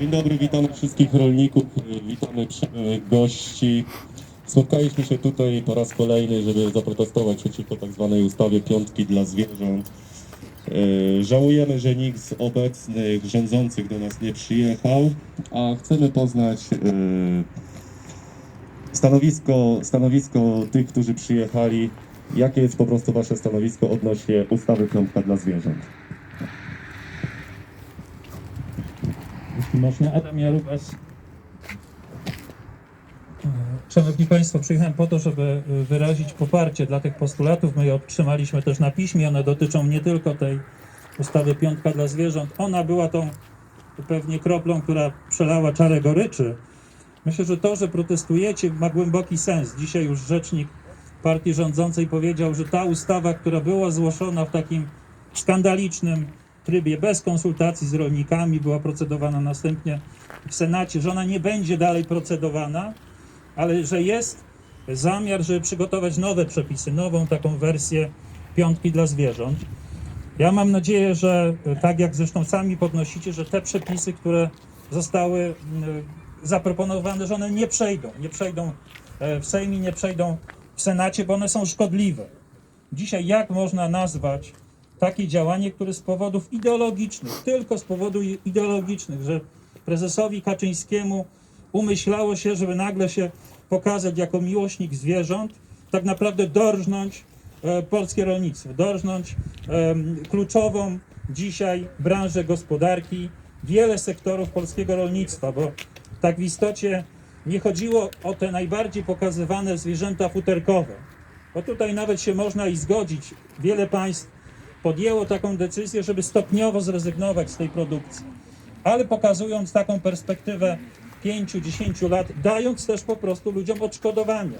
Dzień dobry, witamy wszystkich rolników, witamy przy- gości. Spotkaliśmy się tutaj po raz kolejny, żeby zaprotestować przeciwko tak zwanej ustawie piątki dla zwierząt. E, Żałujemy, że nikt z obecnych rządzących do nas nie przyjechał, a chcemy poznać e, stanowisko, stanowisko tych, którzy przyjechali. Jakie jest po prostu Wasze stanowisko odnośnie ustawy piątka dla zwierząt? Można, Adam Jarubas. E, Szanowni Państwo, przyjechałem po to, żeby e, wyrazić poparcie dla tych postulatów. My je otrzymaliśmy też na piśmie. One dotyczą nie tylko tej ustawy Piątka dla zwierząt. Ona była tą pewnie kroplą, która przelała czarę goryczy. Myślę, że to, że protestujecie, ma głęboki sens. Dzisiaj już rzecznik partii rządzącej powiedział, że ta ustawa, która była zgłoszona w takim skandalicznym trybie, bez konsultacji z rolnikami, była procedowana następnie w Senacie, że ona nie będzie dalej procedowana, ale że jest zamiar, żeby przygotować nowe przepisy, nową taką wersję piątki dla zwierząt. Ja mam nadzieję, że e, tak jak zresztą sami podnosicie, że te przepisy, które zostały mm, zaproponowane, że one nie przejdą, nie przejdą e, w Sejmie, nie przejdą w Senacie, bo one są szkodliwe. Dzisiaj jak można nazwać takie działanie, które z powodów ideologicznych, tylko z powodów ideologicznych, że prezesowi Kaczyńskiemu umyślało się, żeby nagle się pokazać jako miłośnik zwierząt, tak naprawdę dorżnąć e, polskie rolnictwo, dorżnąć em, kluczową dzisiaj branżę gospodarki, wiele sektorów polskiego rolnictwa, bo tak w istocie nie chodziło o te najbardziej pokazywane zwierzęta futerkowe, bo tutaj nawet się można i zgodzić. Wiele państw podjęło taką decyzję, żeby stopniowo zrezygnować z tej produkcji, ale pokazując taką perspektywę 5-10 lat, dając też po prostu ludziom odszkodowania,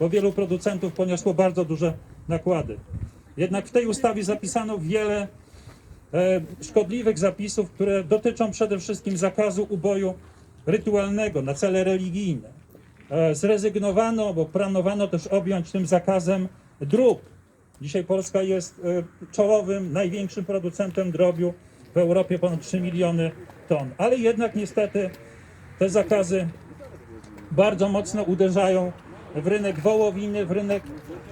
bo wielu producentów poniosło bardzo duże nakłady. Jednak w tej ustawie zapisano wiele e, szkodliwych zapisów, które dotyczą przede wszystkim zakazu uboju rytualnego na cele religijne. E, zrezygnowano, bo planowano też objąć tym zakazem drób. Dzisiaj Polska jest e, czołowym, największym producentem drobiu w Europie, ponad 3 miliony ton. Ale jednak niestety te zakazy bardzo mocno uderzają w rynek wołowiny, w rynek,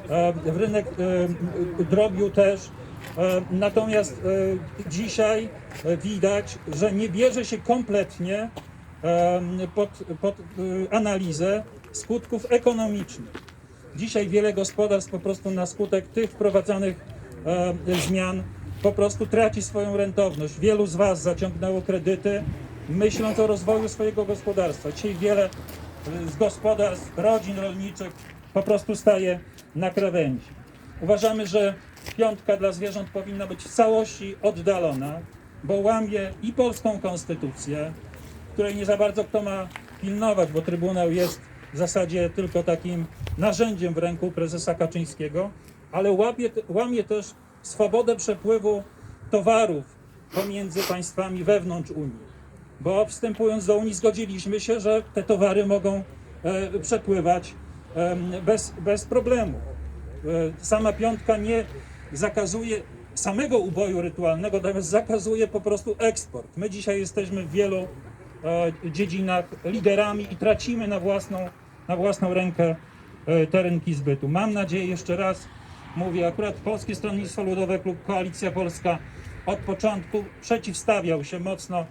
e, w rynek e, drobiu też. E, Natomiast dzisiaj widać, że nie bierze się kompletnie pod, pod analizę skutków ekonomicznych. Dzisiaj wiele gospodarstw po prostu na skutek tych wprowadzanych e, zmian po prostu traci swoją rentowność. Wielu z Was zaciągnęło kredyty, myśląc o rozwoju swojego gospodarstwa. Dzisiaj wiele e, z gospodarstw, rodzin rolniczych po prostu staje na krawędzi. Uważamy, że piątka dla zwierząt powinna być w całości oddalona, bo łamie i polską konstytucję, której nie za bardzo kto ma pilnować, bo Trybunał jest w zasadzie tylko takim narzędziem w ręku prezesa Kaczyńskiego, ale łamie, łamie też swobodę przepływu towarów pomiędzy państwami wewnątrz Unii. Bo wstępując do Unii zgodziliśmy się, że te towary mogą e, przepływać em, bez, bez problemu. E, Sama piątka nie zakazuje samego uboju rytualnego, natomiast zakazuje po prostu eksport. My dzisiaj jesteśmy w wielu e, dziedzinach liderami i tracimy na własną, na własną rękę e, te rynki zbytu. Mam nadzieję, jeszcze raz mówię, akurat Polskie Stronnictwo Ludowe, Klub Koalicja Polska od początku przeciwstawiał się mocno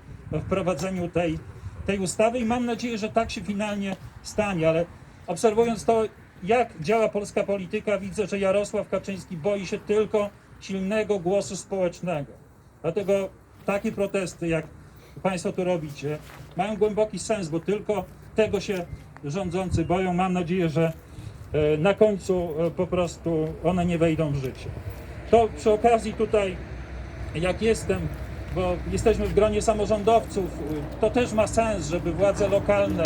wprowadzeniu tej, tej ustawy i mam nadzieję, że tak się finalnie stanie, ale obserwując to, jak działa polska polityka, widzę, że Jarosław Kaczyński boi się tylko silnego głosu społecznego. Dlatego takie protesty, jak Państwo tu robicie, mają głęboki sens, bo tylko tego się rządzący boją. Mam nadzieję, że e, na końcu e, po prostu one nie wejdą w życie. To przy okazji tutaj, jak jestem, bo jesteśmy w gronie samorządowców, y, to też ma sens, żeby władze lokalne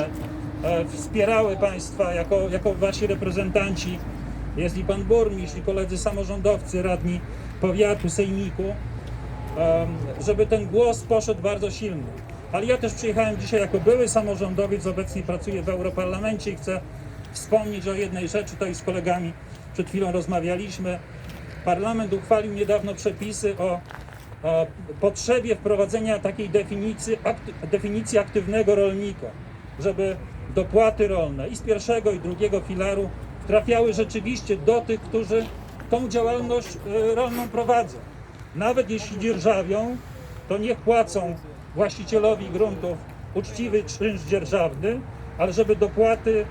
e, wspierały Państwa jako, jako Wasi reprezentanci. Jest i Pan Burmistrz, i koledzy samorządowcy, radni powiatu, sejmiku, żeby ten głos poszedł bardzo silny. Ale ja też przyjechałem dzisiaj jako były samorządowiec, obecnie pracuję w Europarlamencie i chcę wspomnieć o jednej rzeczy, to i z kolegami przed chwilą rozmawialiśmy. Parlament uchwalił niedawno przepisy o e, potrzebie wprowadzenia takiej definicji, akty, definicji aktywnego rolnika, żeby dopłaty rolne i z pierwszego i drugiego filaru trafiały rzeczywiście do tych, którzy tą działalność e, rolną prowadzą. Nawet jeśli dzierżawią, to niech płacą właścicielowi gruntów uczciwy czynsz dzierżawny, ale żeby dopłaty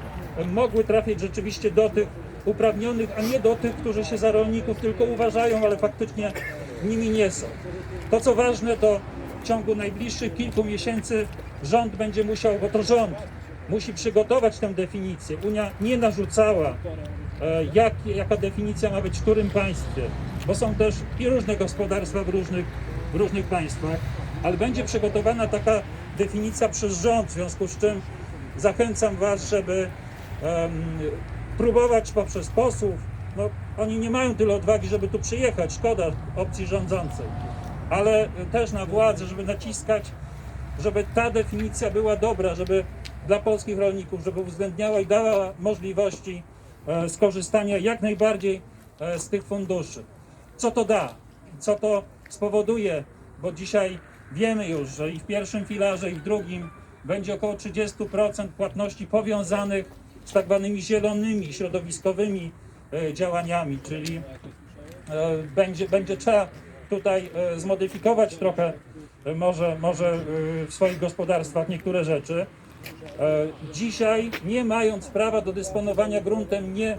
mogły trafiać rzeczywiście do tych uprawnionych, a nie do tych, którzy się za rolników tylko uważają, ale faktycznie nimi nie są. To co ważne, to w ciągu najbliższych kilku miesięcy rząd będzie musiał, bo to rząd musi przygotować tę definicję. Unia nie narzucała, e, jak, jaka definicja ma być w którym państwie, bo są też i różne gospodarstwa w różnych, w różnych państwach, ale będzie przygotowana taka definicja przez rząd, w związku z czym zachęcam Was, żeby em, próbować poprzez posłów, no oni nie mają tyle odwagi, żeby tu przyjechać, szkoda opcji rządzącej, ale też na władzę, żeby naciskać, żeby ta definicja była dobra, żeby dla polskich rolników, żeby uwzględniała i dała możliwości e, skorzystania jak najbardziej e, z tych funduszy. Co to da? Co to spowoduje? Bo dzisiaj wiemy już, że i w pierwszym filarze, i w drugim będzie około 30% płatności powiązanych z tak zwanymi zielonymi, środowiskowymi e, działaniami, czyli e, będzie, będzie trzeba tutaj e, zmodyfikować trochę może, może w swoich gospodarstwach niektóre rzeczy. Dzisiaj, nie mając prawa do dysponowania gruntem, nie,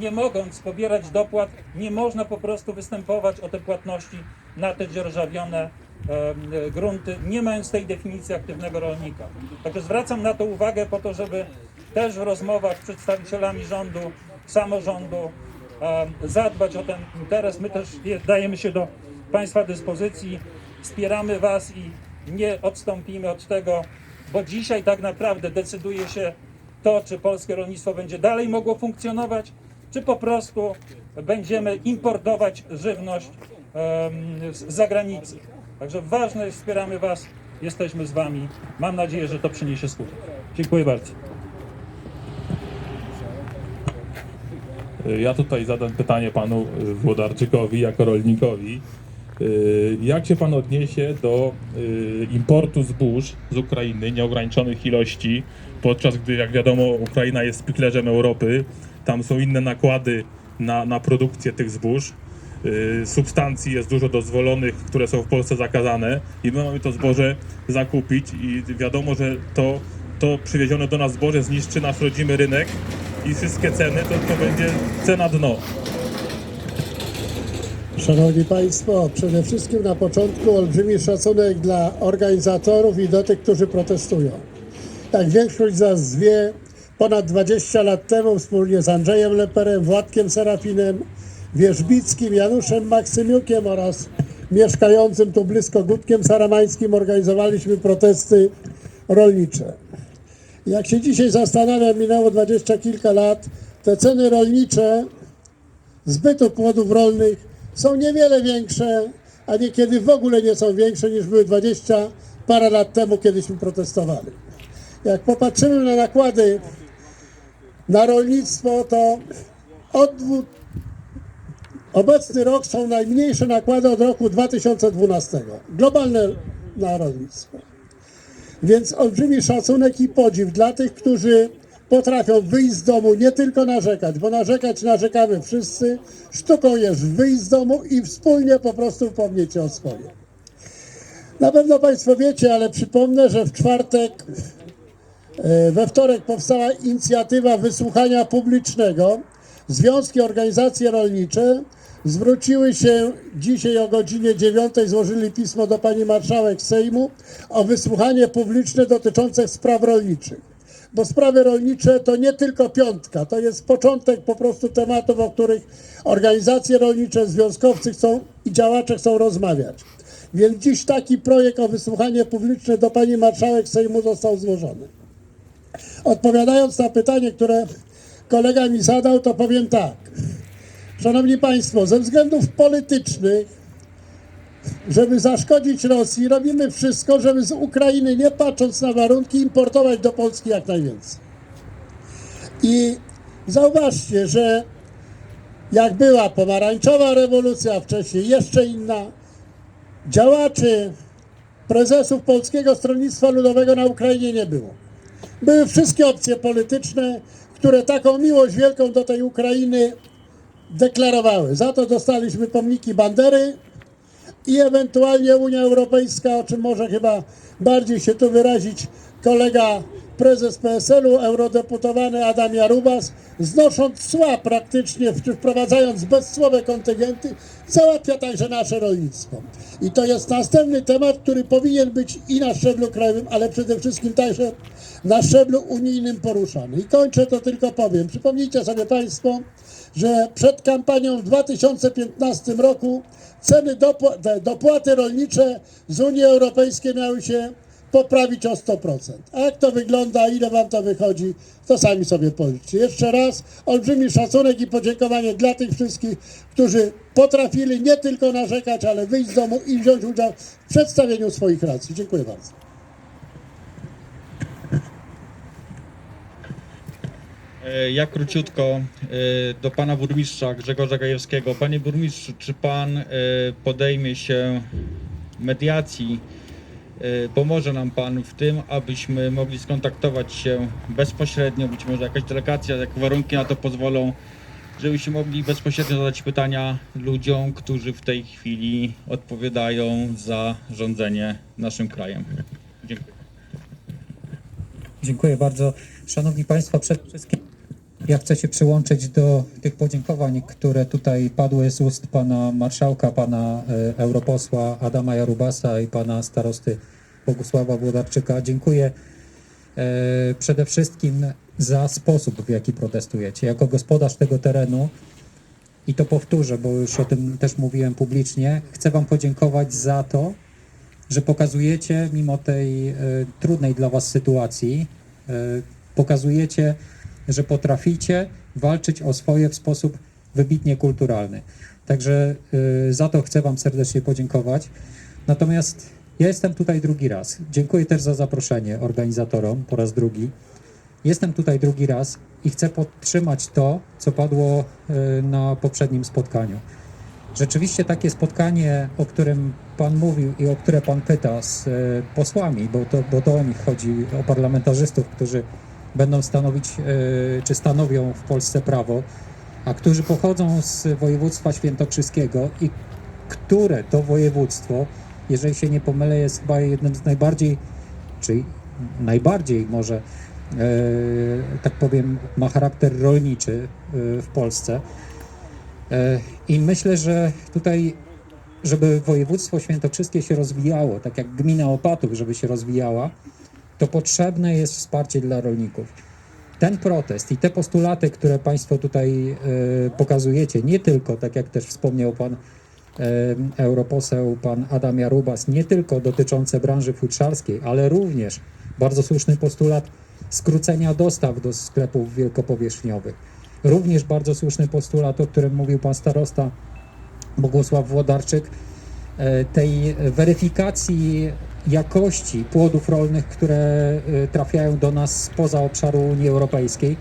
nie mogąc pobierać dopłat, nie można po prostu występować o te płatności na te dzierżawione grunty, nie mając tej definicji aktywnego rolnika. Także zwracam na to uwagę po to, żeby też w rozmowach z przedstawicielami rządu, samorządu e, zadbać o ten interes. My też je- dajemy się do Państwa dyspozycji, wspieramy Was i nie odstąpimy od tego, bo dzisiaj tak naprawdę decyduje się to, czy polskie rolnictwo będzie dalej mogło funkcjonować, czy po prostu będziemy importować żywność z zagranicy. Także ważne jest, wspieramy Was, jesteśmy z Wami. Mam nadzieję, że to przyniesie skutek. Dziękuję bardzo. Ja tutaj zadam pytanie panu Włodarczykowi jako rolnikowi. Y, Jak się pan odniesie do y, importu zbóż z Ukrainy, nieograniczonych ilości, podczas gdy, jak wiadomo, Ukraina jest spichlerzem Europy, tam są inne nakłady na, na produkcję tych zbóż. Y, Substancji jest dużo dozwolonych, które są w Polsce zakazane i my mamy to zboże zakupić i wiadomo, że to, to przywiezione do nas zboże zniszczy nasz rodzimy rynek i wszystkie ceny to, to będzie cena dno. Szanowni Państwo, przede wszystkim na początku olbrzymi szacunek dla organizatorów i do tych, którzy protestują. Jak większość z nas wie, ponad 20 lat temu wspólnie z Andrzejem Leperem, Władkiem Serafinem, Wierzbickim, Januszem Maksymiukiem oraz mieszkającym tu blisko Gutkiem Saramańskim organizowaliśmy protesty rolnicze. Jak się dzisiaj zastanawiam, minęło dwadzieścia kilka lat, te ceny rolnicze zbytu płodów rolnych są niewiele większe, a niekiedy w ogóle nie są większe niż były 20 parę lat temu, kiedyśmy protestowali. Jak popatrzymy na nakłady na rolnictwo, to od. Obecny rok są najmniejsze nakłady od roku 2012. Globalne na rolnictwo. Więc olbrzymi szacunek i podziw dla tych, którzy potrafią wyjść z domu, nie tylko narzekać, bo narzekać narzekamy wszyscy. Sztuką jest wyjść z domu i wspólnie po prostu upomnieć się o swoje. Na pewno Państwo wiecie, ale przypomnę, że w czwartek, e, we wtorek powstała inicjatywa wysłuchania publicznego. Związki, organizacje rolnicze zwróciły się dzisiaj o godzinie 9, złożyli pismo do pani marszałek Sejmu o wysłuchanie publiczne dotyczące spraw rolniczych. Bo sprawy rolnicze to nie tylko piątka, to jest początek po prostu tematów, o których organizacje rolnicze, związkowcy chcą i działacze chcą rozmawiać. Więc dziś taki projekt o wysłuchanie publiczne do pani marszałek Sejmu został złożony. Odpowiadając na pytanie, które kolega mi zadał, to powiem tak. Szanowni Państwo, ze względów politycznych, żeby zaszkodzić Rosji, robimy wszystko, żeby z Ukrainy, nie patrząc na warunki, importować do Polski jak najwięcej. I zauważcie, że jak była pomarańczowa rewolucja, a wcześniej jeszcze inna, działaczy, prezesów Polskiego Stronnictwa Ludowego na Ukrainie nie było. Były wszystkie opcje polityczne, które taką miłość wielką do tej Ukrainy deklarowały. Za to dostaliśmy pomniki Bandery i ewentualnie Unia Europejska, o czym może chyba bardziej się tu wyrazić kolega prezes PSL-u, eurodeputowany Adam Jarubas, znosząc cła praktycznie, wprowadzając bezcłowe kontyngenty, załatwia także nasze rolnictwo. I to jest następny temat, który powinien być i na szczeblu krajowym, ale przede wszystkim także na szczeblu unijnym poruszany. I kończę to tylko powiem. Przypomnijcie sobie Państwo, że przed kampanią w 2015 roku ceny dopłaty rolnicze z Unii Europejskiej miały się poprawić o 100%. A jak to wygląda, ile Wam to wychodzi, to sami sobie policzcie. Jeszcze raz olbrzymi szacunek i podziękowanie dla tych wszystkich, którzy potrafili nie tylko narzekać, ale wyjść z domu i wziąć udział w przedstawieniu swoich racji. Dziękuję bardzo. E, Ja króciutko e, do pana burmistrza Grzegorza Gajewskiego. Panie burmistrzu, czy pan e, podejmie się mediacji? E, Pomoże nam pan w tym, abyśmy mogli skontaktować się bezpośrednio, być może jakaś delegacja, jak warunki na to pozwolą, żebyśmy mogli bezpośrednio zadać pytania ludziom, którzy w tej chwili odpowiadają za rządzenie naszym krajem. Dziękuję. Dziękuję bardzo. Szanowni Państwo, przede wszystkim ja chcę się przyłączyć do tych podziękowań, które tutaj padły z ust pana marszałka, pana e, europosła Adama Jarubasa i pana starosty Bogusława Włodarczyka. Dziękuję e, przede wszystkim za sposób, w jaki protestujecie. Jako gospodarz tego terenu i to powtórzę, bo już o tym też mówiłem publicznie, chcę wam podziękować za to, że pokazujecie, mimo tej e, trudnej dla Was sytuacji, pokazujecie, że potraficie walczyć o swoje w sposób wybitnie kulturalny. Także e, za to chcę Wam serdecznie podziękować. Natomiast ja jestem tutaj drugi raz. Dziękuję też za zaproszenie organizatorom po raz drugi. Jestem tutaj drugi raz i chcę podtrzymać to, co padło e, na poprzednim spotkaniu. Rzeczywiście takie spotkanie, o którym Pan mówił i o które Pan pyta z e, posłami, bo to, bo to o nich chodzi, o parlamentarzystów, którzy będą stanowić, e, czy stanowią w Polsce prawo, a którzy pochodzą z województwa świętokrzyskiego i które to województwo, jeżeli się nie pomylę, jest chyba jednym z najbardziej, czy najbardziej może, e, tak powiem, ma charakter rolniczy e, w Polsce. I myślę, że tutaj, żeby województwo świętokrzyskie się rozwijało, tak jak gmina Opatów, żeby się rozwijała, to potrzebne jest wsparcie dla rolników. Ten protest i te postulaty, które Państwo tutaj e, pokazujecie, nie tylko, tak jak też wspomniał Pan e, europoseł, Pan Adam Jarubas, nie tylko dotyczące branży futrzarskiej, ale również bardzo słuszny postulat skrócenia dostaw do sklepów wielkopowierzchniowych. Również bardzo słuszny postulat, o którym mówił Pan starosta Bogusław Włodarczyk, tej weryfikacji jakości płodów rolnych, które e, trafiają do nas spoza obszaru Unii Europejskiej.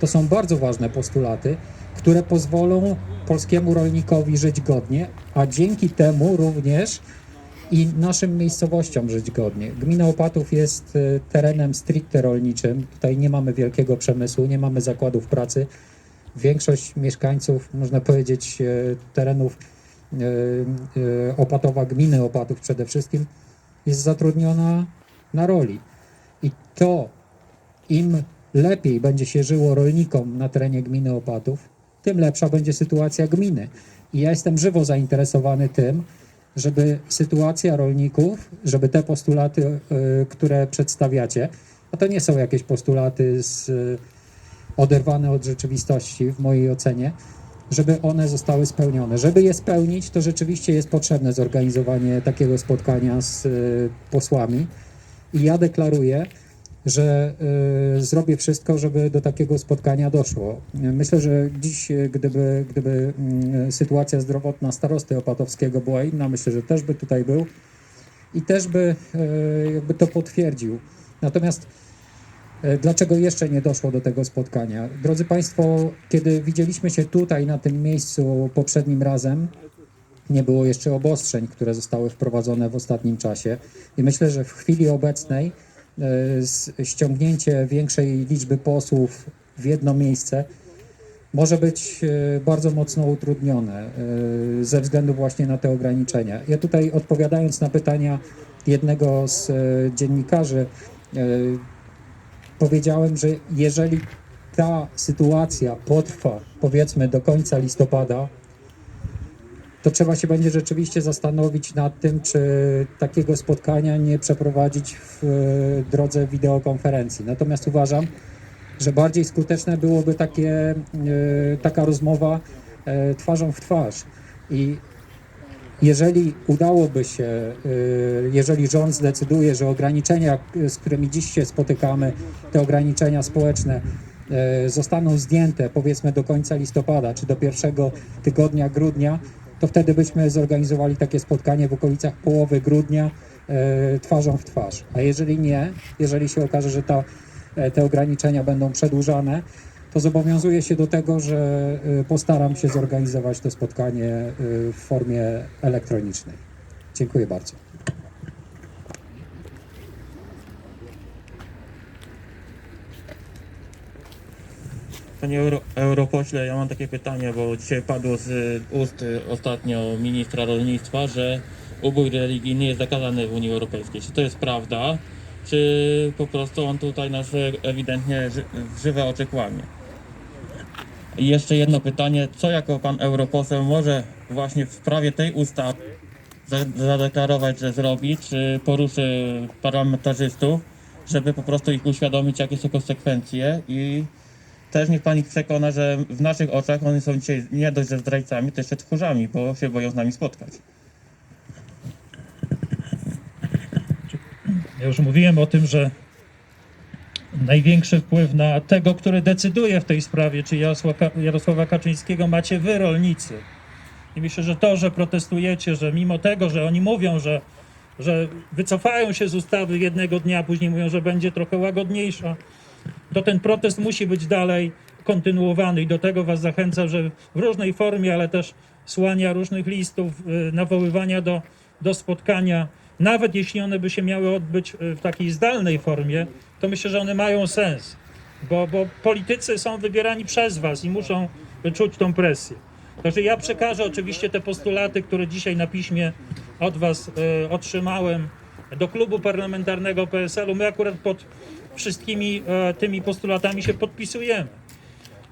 To są bardzo ważne postulaty, które pozwolą polskiemu rolnikowi żyć godnie, a dzięki temu również i naszym miejscowościom żyć godnie. Gmina Opatów jest e, terenem stricte rolniczym. Tutaj nie mamy wielkiego przemysłu, nie mamy zakładów pracy. Większość mieszkańców, można powiedzieć, e, terenów e, e, Opatowa, gminy Opatów przede wszystkim, jest zatrudniona na roli. I to im lepiej będzie się żyło rolnikom na terenie gminy Opatów, tym lepsza będzie sytuacja gminy. I ja jestem żywo zainteresowany tym, żeby sytuacja rolników, żeby te postulaty, y, które przedstawiacie, a to nie są jakieś postulaty z, oderwane od rzeczywistości w mojej ocenie, żeby one zostały spełnione. Żeby je spełnić, to rzeczywiście jest potrzebne zorganizowanie takiego spotkania z y, posłami. I ja deklaruję, że y, zrobię wszystko, żeby do takiego spotkania doszło. Myślę, że dziś, y, gdyby, gdyby sytuacja zdrowotna starosty opatowskiego była inna, myślę, że też by tutaj był i też by jakby to potwierdził. Natomiast dlaczego jeszcze nie doszło do tego spotkania? Drodzy Państwo, kiedy widzieliśmy się tutaj na tym miejscu poprzednim razem, nie było jeszcze obostrzeń, które zostały wprowadzone w ostatnim czasie. I myślę, że w chwili obecnej e, ściągnięcie większej liczby posłów w jedno miejsce może być e, bardzo mocno utrudnione e, ze względu właśnie na te ograniczenia. Ja tutaj odpowiadając na pytania jednego z e, dziennikarzy, e, powiedziałem, że jeżeli ta sytuacja potrwa powiedzmy do końca listopada, to trzeba się będzie rzeczywiście zastanowić nad tym, czy takiego spotkania nie przeprowadzić w e, drodze wideokonferencji. Natomiast uważam, że bardziej skuteczne byłoby takie, e, taka rozmowa e, twarzą w twarz. I jeżeli udałoby się, e, jeżeli rząd zdecyduje, że ograniczenia, z którymi dziś się spotykamy, te ograniczenia społeczne e, zostaną zdjęte powiedzmy do końca listopada czy do pierwszego tygodnia grudnia, to wtedy byśmy zorganizowali takie spotkanie w okolicach połowy grudnia twarzą w twarz. A jeżeli nie, jeżeli się okaże, że ta, te ograniczenia będą przedłużane, to zobowiązuję się do tego, że e, postaram się zorganizować to spotkanie e, w formie elektronicznej. Dziękuję bardzo. Panie Euro, europośle, ja mam takie pytanie, bo dzisiaj padło z ust y, ostatnio ministra rolnictwa, że ubój religijny jest zakazany w Unii Europejskiej. Czy to jest prawda, czy po prostu on tutaj nas ewidentnie żywe oczy kłamie? I jeszcze jedno pytanie, co jako pan europoseł może właśnie w sprawie tej ustawy za- zadeklarować, że zrobi, czy poruszy parlamentarzystów, żeby po prostu ich uświadomić, jakie są konsekwencje i też niech pan ich przekona, że w naszych oczach oni są dzisiaj nie dość, że zdrajcami, to jeszcze tchórzami, bo się boją z nami spotkać. Ja już mówiłem o tym, że największy wpływ na tego, który decyduje w tej sprawie, czy Jarosława, Kaczyńskiego, macie wy, rolnicy. I myślę, że to, że protestujecie, że mimo tego, że oni mówią, że, że wycofają się z ustawy jednego dnia, później mówią, że będzie trochę łagodniejsza, to ten protest musi być dalej kontynuowany i do tego Was zachęcam, że w różnej formie, ale też słania różnych listów, y, nawoływania do, do spotkania, nawet jeśli one by się miały odbyć y, w takiej zdalnej formie, to myślę, że one mają sens, bo, bo politycy są wybierani przez Was i muszą czuć tą presję. Także ja przekażę oczywiście te postulaty, które dzisiaj na piśmie od Was y, otrzymałem do klubu parlamentarnego PSL-u. My akurat pod wszystkimi e, tymi postulatami się podpisujemy.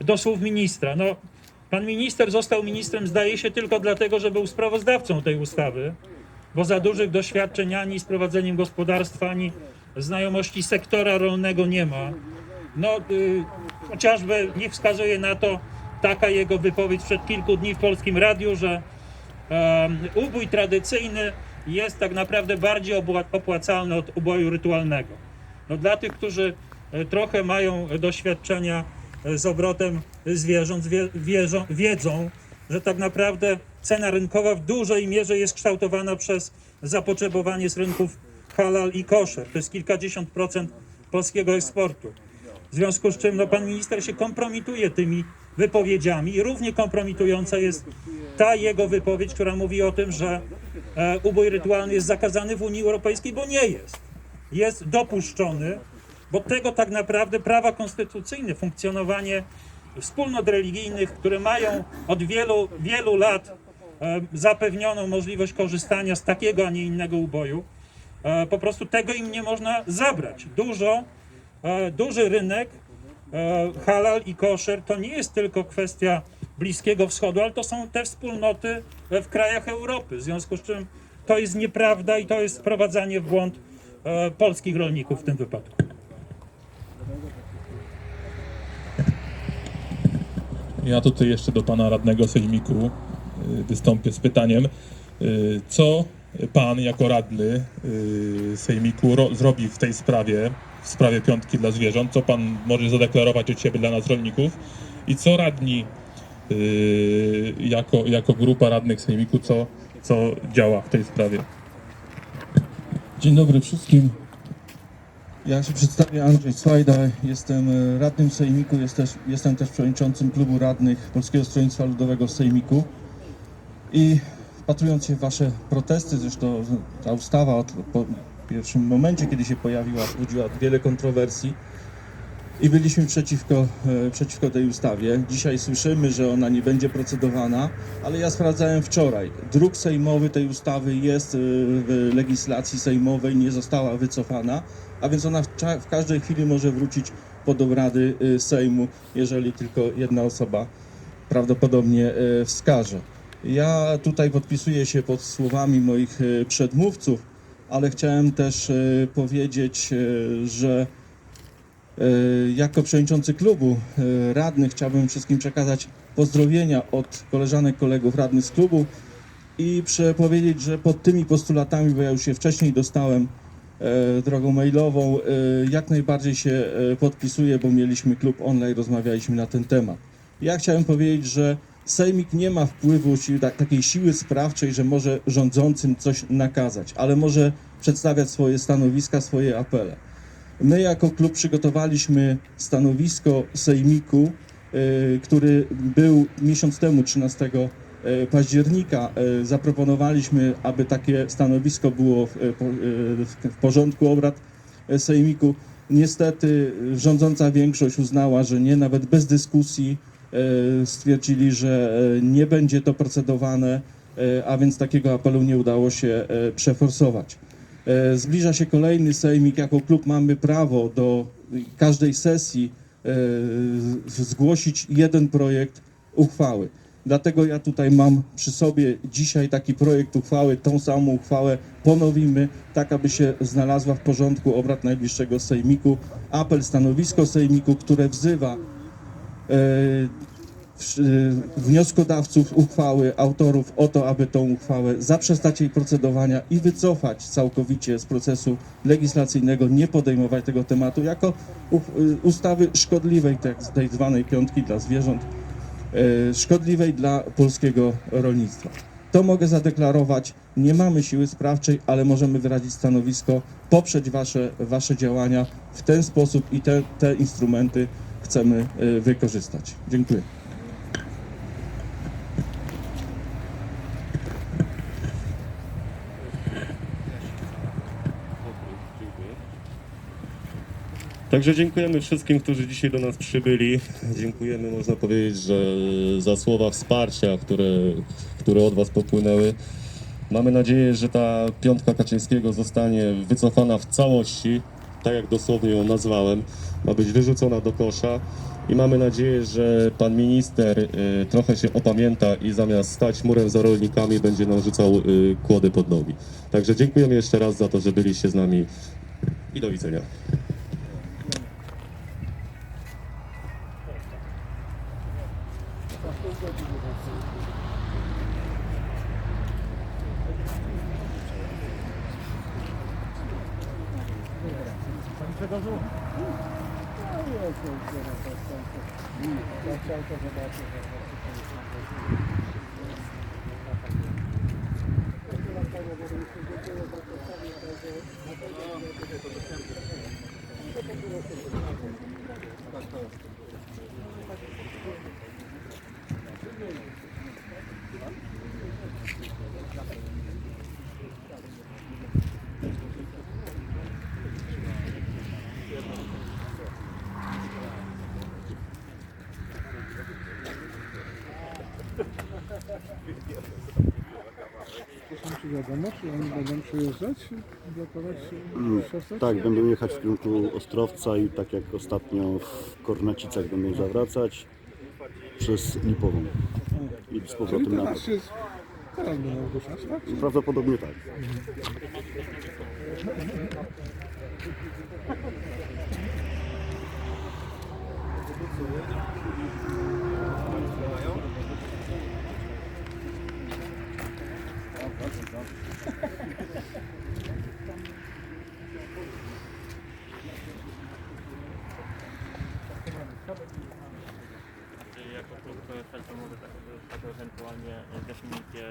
Do słów ministra. No, pan minister został ministrem, zdaje się, tylko dlatego, że był sprawozdawcą tej ustawy, bo za dużych doświadczeń ani z prowadzeniem gospodarstwa, ani znajomości sektora rolnego nie ma. No, y, chociażby nie wskazuje na to taka jego wypowiedź przed kilku dni w polskim radiu, że em, ubój tradycyjny jest tak naprawdę bardziej opłacalny od uboju rytualnego. No dla tych, którzy e, trochę mają doświadczenia e, z obrotem zwierząt, wie, wierzą, wiedzą, że tak naprawdę cena rynkowa w dużej mierze jest kształtowana przez zapotrzebowanie z rynków halal i koszer. To jest kilkadziesiąt procent polskiego eksportu. W związku z czym no, pan minister się kompromituje tymi wypowiedziami i równie kompromitująca jest ta jego wypowiedź, która mówi o tym, że e, ubój rytualny jest zakazany w Unii Europejskiej, bo nie jest. Jest dopuszczony, bo tego tak naprawdę prawa konstytucyjne, funkcjonowanie wspólnot religijnych, które mają od wielu, wielu lat e, zapewnioną możliwość korzystania z takiego, a nie innego uboju, po prostu tego im nie można zabrać. Dużo, e, duży rynek e, halal i koszer to nie jest tylko kwestia Bliskiego Wschodu, ale to są te wspólnoty e, w krajach Europy. W związku z czym to jest nieprawda i to jest wprowadzanie w błąd e, polskich rolników w tym wypadku. Ja tutaj jeszcze do pana radnego sejmiku wystąpię z pytaniem, co pan jako radny y, sejmiku ro- zrobi w tej sprawie, w sprawie piątki dla zwierząt, co pan może zadeklarować od siebie dla nas rolników i co radni y, jako, jako grupa radnych sejmiku, co, co działa w tej sprawie. Dzień dobry wszystkim. Ja się przedstawię Andrzej Swajda, jestem e, radnym Sejmiku, jest też, jestem też przewodniczącym klubu radnych Polskiego Stronnictwa Ludowego w Sejmiku. I wpatrując się w Wasze protesty, zresztą ta ustawa od po pierwszym momencie, kiedy się pojawiła, wzbudziła wiele kontrowersji i byliśmy przeciwko, e, przeciwko tej ustawie. Dzisiaj słyszymy, że ona nie będzie procedowana, ale ja sprawdzałem wczoraj. Druk sejmowy tej ustawy jest e, w legislacji sejmowej, nie została wycofana, a więc ona w, w każdej chwili może wrócić pod obrady e, Sejmu, jeżeli tylko jedna osoba prawdopodobnie wskaże. Ja tutaj podpisuję się pod słowami moich e, przedmówców, ale chciałem też e, powiedzieć, e, że jako przewodniczący klubu radnych chciałbym wszystkim przekazać pozdrowienia od koleżanek, kolegów radnych z klubu i przepowiedzieć, że pod tymi postulatami, bo ja już je wcześniej dostałem drogą mailową, jak najbardziej się podpisuję, bo mieliśmy klub online, rozmawialiśmy na ten temat. Ja chciałem powiedzieć, że Sejmik nie ma wpływu, tak, takiej siły sprawczej, że może rządzącym coś nakazać, ale może przedstawiać swoje stanowiska, swoje apele. My jako klub przygotowaliśmy stanowisko Sejmiku, y, który był miesiąc temu, 13 y, października. Y, Zaproponowaliśmy, aby takie stanowisko było w, w porządku obrad Sejmiku. Niestety rządząca większość uznała, że nie, nawet bez dyskusji stwierdzili, że y, nie będzie to procedowane, y, a więc takiego apelu nie udało się przeforsować. E, Zbliża się kolejny sejmik. Jako klub mamy prawo do każdej sesji e, zgłosić jeden projekt uchwały. Dlatego ja tutaj mam przy sobie dzisiaj taki projekt uchwały, tą samą uchwałę ponowimy, tak aby się znalazła w porządku obrad najbliższego sejmiku. Apel, stanowisko sejmiku, które wzywa e, wnioskodawców uchwały, autorów o to, aby tą uchwałę zaprzestać jej procedowania i wycofać całkowicie z procesu legislacyjnego, nie podejmować tego tematu jako y, ustawy szkodliwej, tak zwanej piątki dla zwierząt, szkodliwej dla polskiego rolnictwa. To mogę zadeklarować. Nie mamy siły sprawczej, ale możemy wyrazić stanowisko, poprzeć wasze, wasze działania w ten sposób i te, te instrumenty chcemy y, wykorzystać. Dziękuję. Także dziękujemy wszystkim, którzy dzisiaj do nas przybyli. Dziękujemy, można powiedzieć, że za słowa wsparcia, które, które od Was popłynęły. Mamy nadzieję, że ta piątka Kaczyńskiego zostanie wycofana w całości, tak jak dosłownie ją nazwałem. Ma być wyrzucona do kosza. I mamy nadzieję, że pan minister y, trochę się opamięta i zamiast stać murem za rolnikami, będzie nam rzucał y, kłody pod nogi. Także dziękujemy jeszcze raz za to, że byliście z nami i do widzenia. pokazują. No i jest to zbiera paszczankę. Paszczankę zobaczy, że właśnie to jest Thank you. Oni będą przyjeżdżać, blokować szosę? Tak, będą jechać w kierunku Ostrowca i tak jak ostatnio w Kornacicach będą zawracać przez Lipową i z Czyli powrotem na teraz się teraz będą ruszać, tak? Prawdopodobnie tak. Czy jako klub PSL to może tak, tak ewentualnie definicję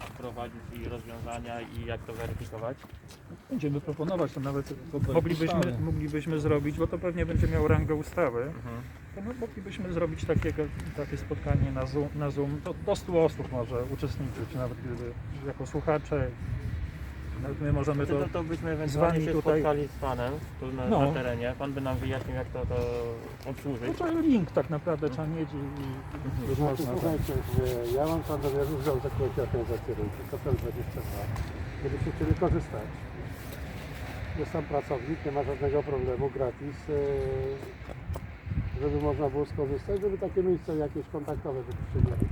wprowadzić i rozwiązania i jak to weryfikować? Będziemy proponować, to nawet moglibyśmy, zrobić, bo to pewnie będzie miało rangę ustawy. To my moglibyśmy zrobić takiego, takie spotkanie na Zoom, na Zoom. To do 100 osób może uczestniczyć, nawet gdyby jako słuchacze. Nawet my możemy To, to... to, byśmy z ewentualnie się tutaj- spotkali z panem tu na, No. na terenie. Pan by nam wyjaśnił, jak to, to obsłużyć. No to link tak naprawdę trzeba mieć i, i Znaczy, można. tak. słuchajcie, e, ja mam tam zamiaru Związek Polskiej Organizacji Rolniczych, to przez 22 lat. Gdybyście chcieli korzystać, jest tam pracownik, nie ma żadnego problemu, gratis, e, żeby można było skorzystać, żeby takie miejsce jakieś kontaktowe byście mieli.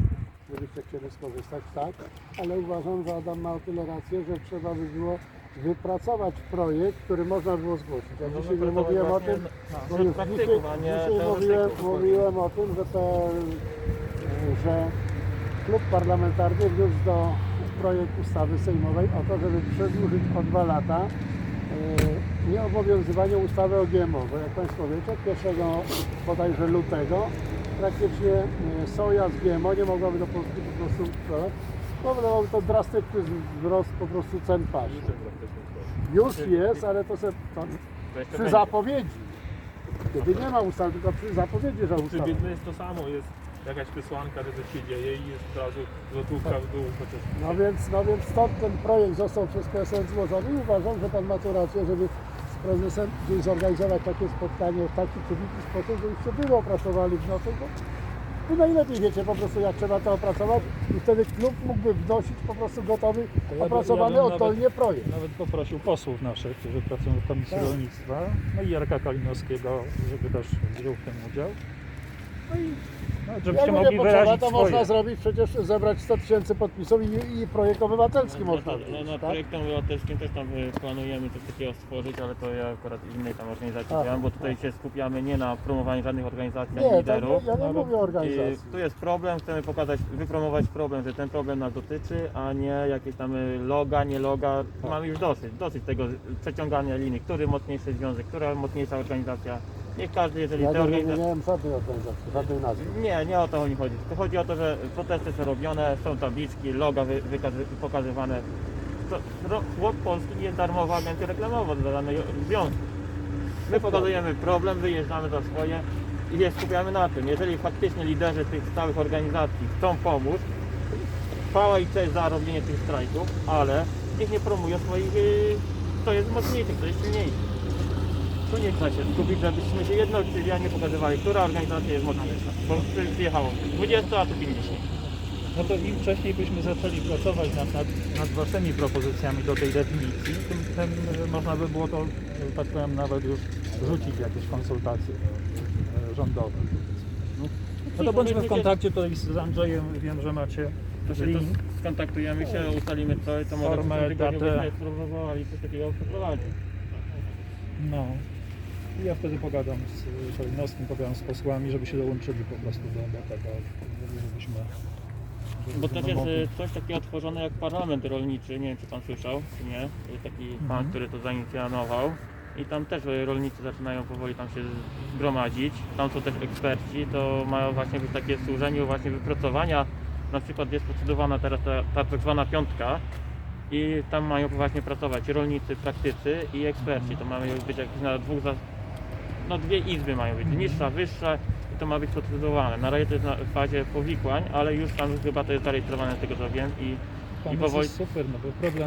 Gdybyście chcieli skorzystać, tak, ale uważam, że Adam ma o tyle rację, że trzeba by było wypracować projekt, który można było zgłosić. Ja No, dzisiaj nie wypracować mówiłem o tym, praktyków, dzisiaj, mówiłem, mówiłem o tym, że, te, że klub parlamentarny wniósł do projekt ustawy sejmowej o to, żeby przedłużyć o dwa lata e, nieobowiązywanie ustawy o GMO, bo jak Państwo wiecie, 1 bodajże lutego praktycznie e, soja z GMO nie mogłaby do Polski po prostu. Spowodowało to drastyczny wzrost po prostu cen pasz. Już jest, ale to, se, to przy zapowiedzi. Kiedy nie ma ustawy, tylko przy zapowiedzi, że ustawa. biedny jest to samo, jest jakaś przesłanka, że coś się dzieje i jest od razu złotówka w dół, chociaż No więc, no więc stąd ten projekt został przez PSL złożony i uważam, że Pan ma tu rację, żeby prezesem zorganizować takie spotkanie w taki czy w inny sposób, żebyście wy opracowali wniosek, bo Wy najlepiej wiecie po prostu jak trzeba to opracować i wtedy klub mógłby wnosić po prostu gotowy, ja bym- opracowany ja bym oddolnie projekt. Nawet poprosił posłów naszych, którzy pracują w Komisji Tak. Rolnictwa, no i Jarka Kalinowskiego, żeby też wziął w tym udział. No i no, żebyście Jak mogli będzie potrzeba, wyrazić to swoje. można zrobić przecież zebrać 100 tysięcy podpisów i, i projekt obywatelski No, można to, no, wziąć, nad tak? projektem obywatelskim też tam y, planujemy coś takiego stworzyć, ale to ja akurat innej tam organizacji Aha. działam, bo tutaj się skupiamy nie na promowaniu żadnych organizacji ani Nie, to, liderów. ja nie mówię o Y, organizacji. Tu jest problem, chcemy pokazać, wypromować problem, że ten problem nas dotyczy, a nie jakieś tam y, loga, nie loga. Mamy już dosyć, dosyć tego przeciągania linii, który mocniejszy związek, która mocniejsza organizacja. Niech każdy, jeżeli Ja te nie organizacje... wymieniałem żadnej organizacji, żadnej nazwy. Nie, nie o to mi chodzi. To chodzi o to, że protesty są robione, są tabliczki, loga wy, wykazy, pokazywane. To, ro, Chłop Polski jest darmowa agencja reklamowa dla danej związku. My pokazujemy problem, wyjeżdżamy za swoje i się skupiamy na tym. Jeżeli faktycznie liderzy tych stałych organizacji chcą pomóc, chwała i cześć za robienie tych strajków, ale niech nie promują swoich, yy, kto jest mocniejszy, kto jest silniejszy. Tu nie trzeba się skupić, żebyśmy się jednoczyli, a nie pokazywali, która organizacja jest mocniejsza. Bo przyjechało 20, a tu 50. No to im wcześniej byśmy zaczęli pracować nad, nad, nad waszymi propozycjami do tej definicji, tym, tym e, można by było to, tak powiem, nawet już rzucić w jakieś konsultacje e, rządowe. No to bądźmy w kontakcie tutaj z Andrzejem, wiem, że macie Proszę, to link. skontaktujemy się, ustalimy co i to może Formę, w tym tygodniu datę. byśmy spróbowali coś takiego przeprowadzić. No. I ja wtedy pogadam z Kalinowskim, pogadam z posłami, żeby się dołączyli po prostu do, do tego, żebyśmy... Bo też jest y, coś takiego tworzone jak parlament rolniczy, nie wiem czy pan słyszał, czy nie, Y, taki pan, Mhm. który to zainicjował. I tam też y, rolnicy zaczynają powoli tam się zgromadzić. Tam są też eksperci, to mają właśnie być takie służenie właśnie wypracowania. Na przykład jest procedowana teraz ta, ta tak zwana piątka i tam mają właśnie pracować rolnicy, praktycy i eksperci. To mają być jakieś na dwóch, za, no dwie izby mają być, niższa, wyższa i to ma być procedowane. Na razie to jest na fazie powikłań, ale już tam chyba to jest zarejestrowane z tego co wiem i, i powoli jest super, no bo problem